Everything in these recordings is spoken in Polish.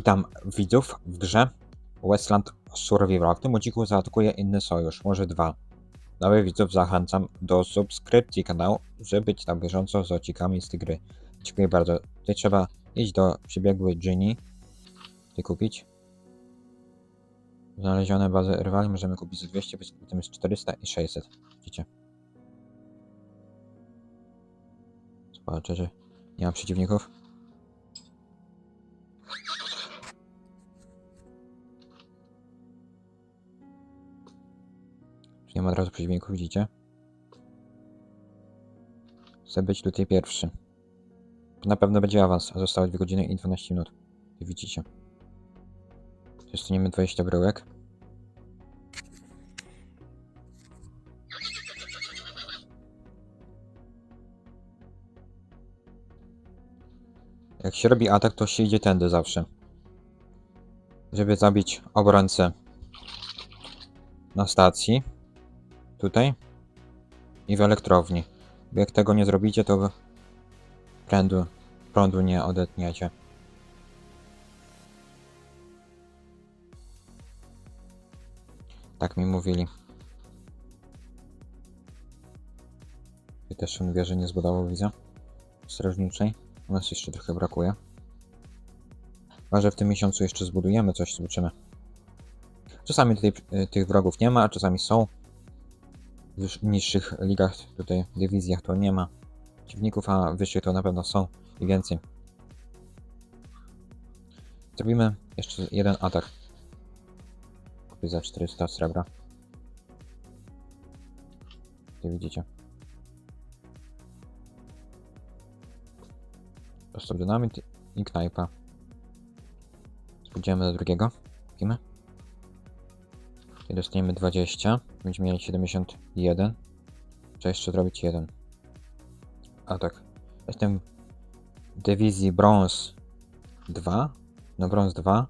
Witam widzów w grze Westland Survival. W tym odcinku zaatakuje inny sojusz, może dwa. Nowych widzów zachęcam do subskrypcji kanału, żeby być na bieżąco z odcinkami z tej gry. Dziękuję bardzo. Tutaj trzeba iść do przebiegłej Ginny. Tutaj kupić. Znalezione bazy rywali możemy kupić za 200, potem jest 400 i 600. Widzicie? Zobaczę, że nie ma przeciwników. Nie ma od razu przeciwników, widzicie? Chcę być tutaj pierwszy. Na pewno będzie awans, a zostało 2 godziny i 12 minut. Jak widzicie. Dostaniemy 20 bryłek. Jak się robi atak, to się idzie tędy zawsze. Żeby zabić obrońcę na stacji. Tutaj. I w elektrowni. Jak tego nie zrobicie, to prądu, prądu nie odetniecie. Tak mi mówili. I też on wieży nie zbudował, widzę. Strażniczej. U nas jeszcze trochę brakuje. Może w tym miesiącu jeszcze zbudujemy coś, zobaczymy. Czasami tutaj y, tych wrogów nie ma, a czasami są. Niższych ligach, tutaj dywizjach to nie ma przeciwników, a wyższych to na pewno są i więcej. Zrobimy jeszcze jeden atak. Kupię za 400 srebra. Tu widzicie. Prosto dynamit i knajpa. Pójdziemy do drugiego. Kupimy. I dostaniemy 20. Będziemy mieli 71. Trzeba jeszcze zrobić jeden. A tak. Jestem w dywizji brąz 2. No brąz 2.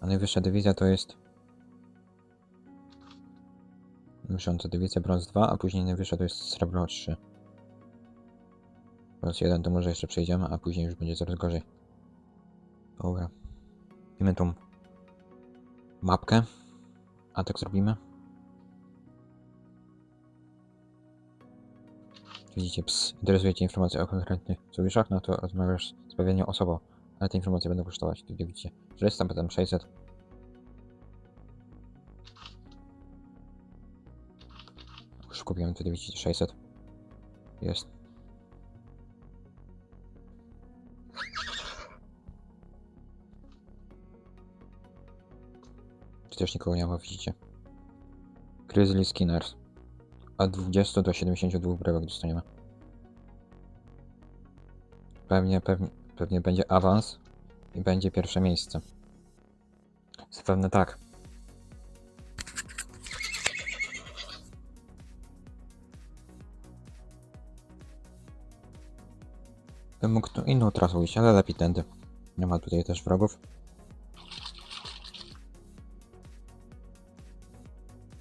A najwyższa dywizja to jest Myśląca dywizja brąz 2, a później najwyższa to jest srebro 3. Brąz 1 to może jeszcze przejdziemy, a później już będzie coraz gorzej. Dobra. Widzimy tą mapkę. A tak zrobimy. Widzicie, ps, interesuje Cię informacja o konkretnych sojuszach, no to rozmawiasz z pewną osobą, ale te informacje będą kosztować. Tutaj widzicie, że jest tam potem 600. Już kupiłem, tutaj widzicie 600. Jest. Też nikogo nie ma, widzicie. Grizzly Skinners. Od 20 do 72 bryłek dostaniemy. Pewnie, pewnie, pewnie będzie awans i będzie pierwsze miejsce. Zapewne tak. Bym mógł inną trasą iść, ale lepiej tędy. Nie ma tutaj też wrogów.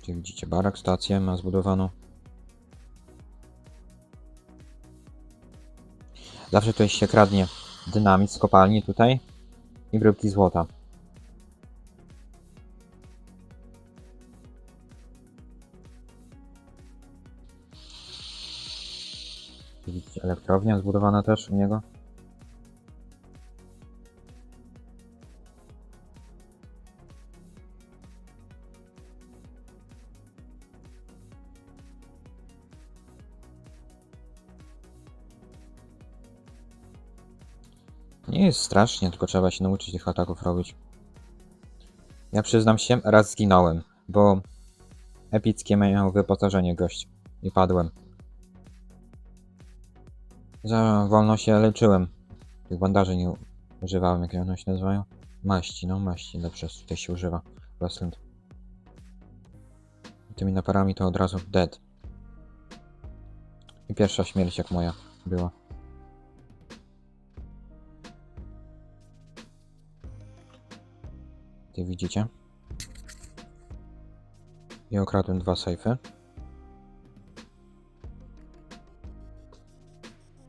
Gdzie widzicie barak, stację ma zbudowaną. Zawsze tutaj się kradnie dynamit z kopalni tutaj i bryłki złota. Widzicie elektrownia zbudowana też u niego. Nie jest strasznie, tylko trzeba się nauczyć tych ataków robić. Ja przyznam się, raz zginąłem, bo epickie miał wyposażenie gość i padłem. Za wolno się leczyłem. Tych bandaży nie używałem, jak one się nazywają? Maści, no maści, dobrze, tutaj się używa. Westland. Tymi naparami to od razu dead. I pierwsza śmierć jak moja była. Tutaj widzicie. I okradłem dwa sejfy.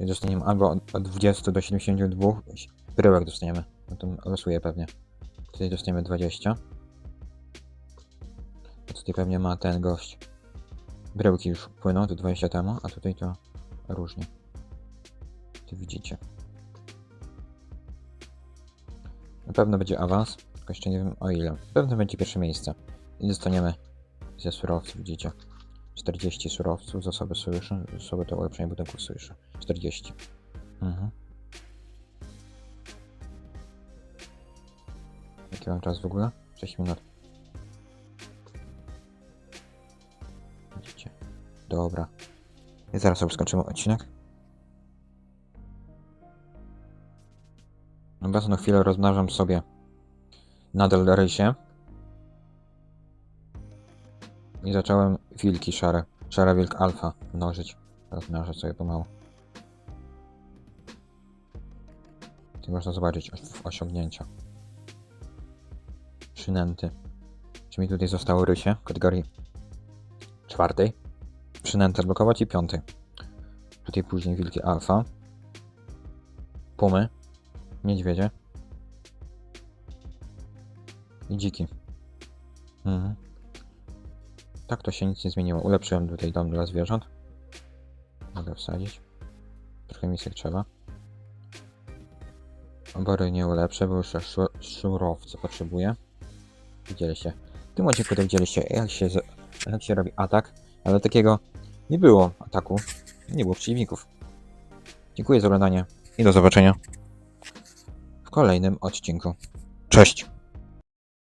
I dostaniemy albo od od 20 do 72 Bryłek dostaniemy. No to losuję pewnie. Tutaj dostaniemy 20. A tutaj pewnie ma ten gość. Bryłki już płyną, to 20 temu, a tutaj to różnie. Tu widzicie. Na pewno będzie awans, tylko jeszcze nie wiem o ile. Pewno będzie pierwsze miejsce. I dostaniemy ze surowców, widzicie. 40 surowców, zasoby sojuszu, zasoby to ulepszenie budynków sojuszu. 40. Mhm. Jaki mam czas w ogóle? 6 minut. Widzicie. Dobra. I zaraz sobie skończymy odcinek. Obecną chwilę rozmnażam sobie nadal rysie. I zacząłem wilki szare. Szara wilk alfa mnożyć. Rozmnażę sobie pomału. Tu można zobaczyć os- osiągnięcia. Przynęty. Czy mi tutaj zostało rysie w kategorii czwartej. Przynętę blokować i piątej. Tutaj później wilki alfa. Pumy. Niedźwiedzie. I dziki. Mhm. Tak to się nic nie zmieniło. Ulepszyłem tutaj dom dla zwierząt. Mogę wsadzić. Trochę misek trzeba. Obory nie ulepszę, bo już szurowce potrzebuję. Widzieliście. W tym odcinku to widzieliście, jak się, jak się robi atak, ale takiego nie było ataku. Nie było przeciwników. Dziękuję za oglądanie i do zobaczenia w kolejnym odcinku. Cześć!